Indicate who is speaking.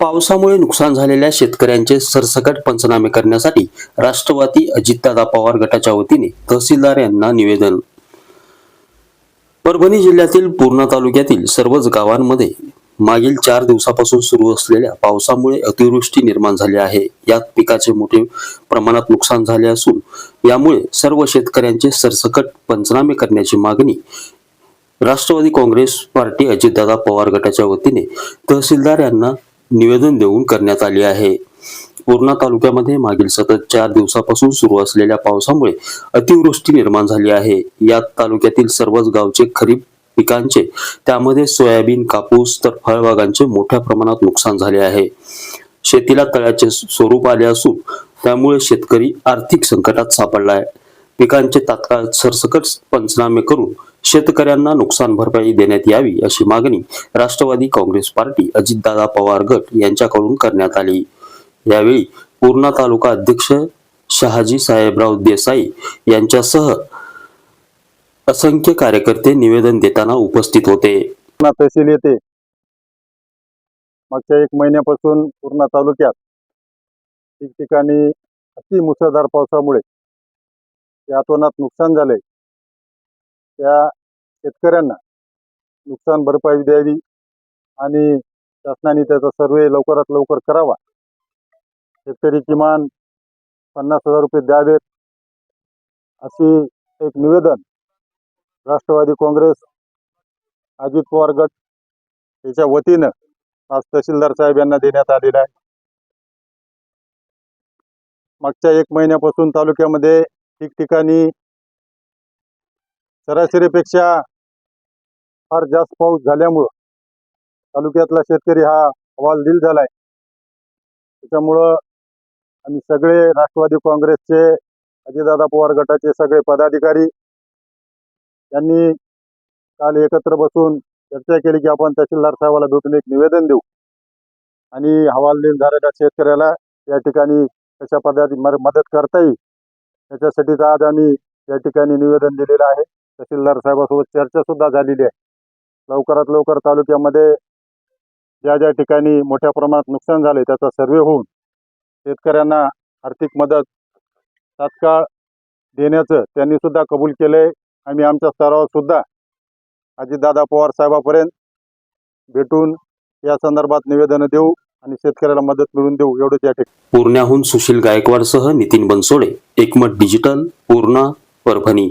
Speaker 1: पावसामुळे नुकसान झालेल्या शेतकऱ्यांचे सरसकट पंचनामे करण्यासाठी राष्ट्रवादी अजितदादा पवार गटाच्या वतीने तहसीलदार यांना निवेदन. परभणी जिल्ह्यातील पूर्णा तालुक्यातील सर्वच गावांमध्ये मागील चार दिवसापासून सुरू असलेल्या पावसामुळे अतिवृष्टी निर्माण झाली आहे. यात पिकाचे मोठे प्रमाणात नुकसान झाले असून यामुळे सर्व शेतकऱ्यांचे सरसकट पंचनामे करण्याची मागणी राष्ट्रवादी काँग्रेस पार्टी अजितदादा पवार गटाच्या वतीने तहसीलदार यांना निवेदन देऊन करण्यात आली आहे. पूर्णा तालुक्यामध्ये मागील सतत चार दिवसापासून सुरू असलेल्या पावसामुळे अतिवृष्टी निर्माण झाली आहे. यात तालुक्यातील सर्वच गावचे खरीप पिकांचे त्यामध्ये सोयाबीन कापूस तर फळबागांचे मोठ्या प्रमाणात नुकसान झाले आहे. शेतीला तळ्याचे स्वरूप आले असून त्यामुळे शेतकरी आर्थिक संकटात सापडला आहे. पिकांचे तात्काळ सरसकट पंचनामे करून शेतकऱ्यांना नुकसान भरपाई देण्यात यावी अशी मागणी राष्ट्रवादी काँग्रेस पार्टी अजितदादा पवार गट यांच्याकडून करण्यात आली. यावेळी पूर्णा तालुका अध्यक्ष शहाजी साहेबराव देसाई यांच्यासह असंख्य कार्यकर्ते निवेदन देताना उपस्थित होते.
Speaker 2: तहसील येते मागच्या एक महिन्यापासून पूर्णा तालुक्यात ठिकठिकाणी अति मुसळधार पावसामुळे या अतोनात नुकसान झाले त्या शेतकऱ्यांना नुकसान भरपाई द्यावी आणि शासनाने त्याचा सर्वे लवकरात लवकर करावा. शेतकरी किमान पन्नास हजार रुपये द्यावेत अशी एक निवेदन राष्ट्रवादी काँग्रेस अजित पवार गट याच्या वतीनं आज तहसीलदार साहेब यांना देण्यात आलेला आहे. मागच्या एक महिन्यापासून तालुक्यामध्ये ठिकठिकाणी सरासरीपेक्षा फार जास्त पाऊस झाल्यामुळं तालुक्यातला शेतकरी हा हवालदिल झालाय. त्याच्यामुळं आम्ही सगळे राष्ट्रवादी काँग्रेसचे अजितदादा पवार गटाचे सगळे पदाधिकारी यांनी काल एकत्र बसून चर्चा केली की आपण तहसीलदार साहेबाला भेटून एक निवेदन देऊ. आणि हवालदिल झालेल्या शेतकऱ्याला या ठिकाणी कशा पद्धती मर- मदत करता येईल त्याच्यासाठीच आज आम्ही या ठिकाणी निवेदन दिलेलं आहे. तहसीलदार साहेबासोबत चर्चा सुद्धा झालेली आहे. लवकरात लवकर तालुक्यामध्ये ज्या ज्या ठिकाणी मोठ्या प्रमाणात नुकसान झाले त्याचा सर्वे होऊन शेतकऱ्यांना आर्थिक मदत तात्काळ देण्याचं त्यांनी सुद्धा कबूल आहे आम्ही आमच्या स्तरावर सुद्धा अजितदादा पवार साहेबापर्यंत भेटून या संदर्भात निवेदनं देऊ आणि शेतकऱ्याला मदत मिळवून देऊ एवढंच या ठिकाणी.
Speaker 1: पूर्ण्याहून Sushil गायकवाडसह Nitin Bansode Ekmat digital Purna Parbhani.